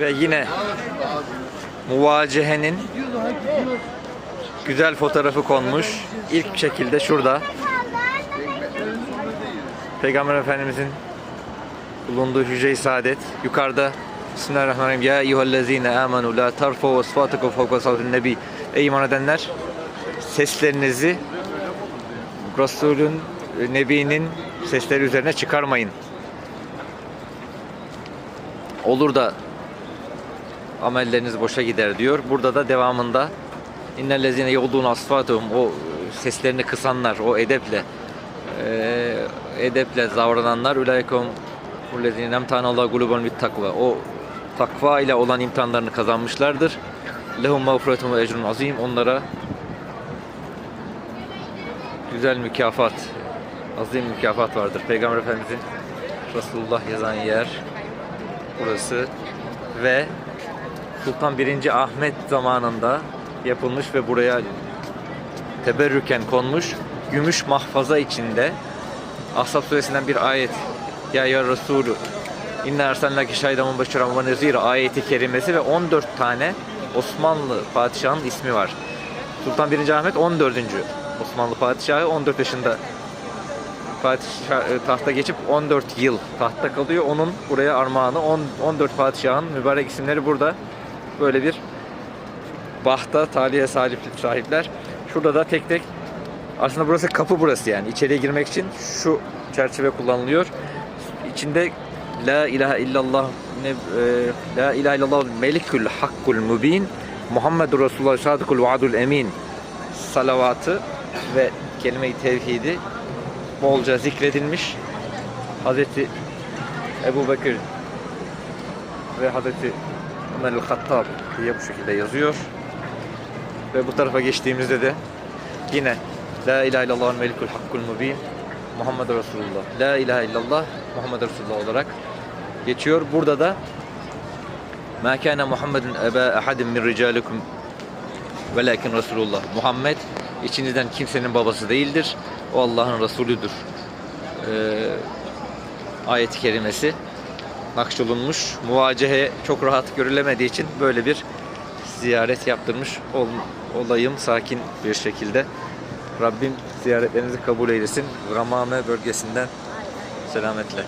Ve yine muvacehenin güzel fotoğrafı konmuş. İlk şekilde şurada. Peygamber Efendimizin bulunduğu hücre-i saadet. Yukarıda Bismillahirrahmanirrahim. Ya eyyühellezine amenu la tarfu asfatakum fawqa savtin nebi. Ey iman edenler seslerinizi Resulün, Nebi'nin sesleri üzerine çıkarmayın. Olur da amelleriniz boşa gider diyor. Burada da devamında innellezine yolduğun asfatuhum o seslerini kısanlar o edeple eee, edeple davrananlar ulaikum ullezine nemtana Allah gulubun bit takva o takva ile olan imtihanlarını kazanmışlardır. Lehum mağfiretun ve ecrun azim onlara güzel mükafat azim mükafat vardır. Peygamber Efendimizin Resulullah yazan yer burası ve Sultan 1. Ahmet zamanında yapılmış ve buraya teberrüken konmuş gümüş mahfaza içinde Ahzab suresinden bir ayet Ya ya Resulü İnne ersalnake şahiden ve beşiren ve nezir ayeti kerimesi ve 14 tane Osmanlı padişahının ismi var. Sultan 1. Ahmet 14. Osmanlı padişahı 14 yaşında padişah, e, tahta geçip 14 yıl tahta kalıyor. Onun buraya armağanı 10, 14 padişahın mübarek isimleri burada. Böyle bir bahta talihe sahip, sahipler. Şurada da tek tek aslında burası kapı burası yani. İçeriye girmek için şu çerçeve kullanılıyor. İçinde La ilahe illallah ne, e, La ilahe illallah melikül hakkul mübin Muhammedur Resulullah sadıkul vaadul emin salavatı ve kelime-i tevhidi bolca zikredilmiş. Hazreti Ebu Bekir ve Hazreti Ömer el-Hattab diye bu şekilde yazıyor. Ve bu tarafa geçtiğimizde de yine La ilahe illallah melikul hakkul mübin Muhammed Resulullah. La ilahe illallah Muhammed Resulullah olarak geçiyor. Burada da Ma kana Muhammedun eba ahadin min ricalikum velakin Resulullah. Muhammed içinizden kimsenin babası değildir. O Allah'ın Resulüdür. Ee, ayet-i kerimesi nakşolunmuş. Muvacehe çok rahat görülemediği için böyle bir ziyaret yaptırmış ol, olayım sakin bir şekilde. Rabbim ziyaretlerinizi kabul eylesin. Ramame bölgesinden selametle.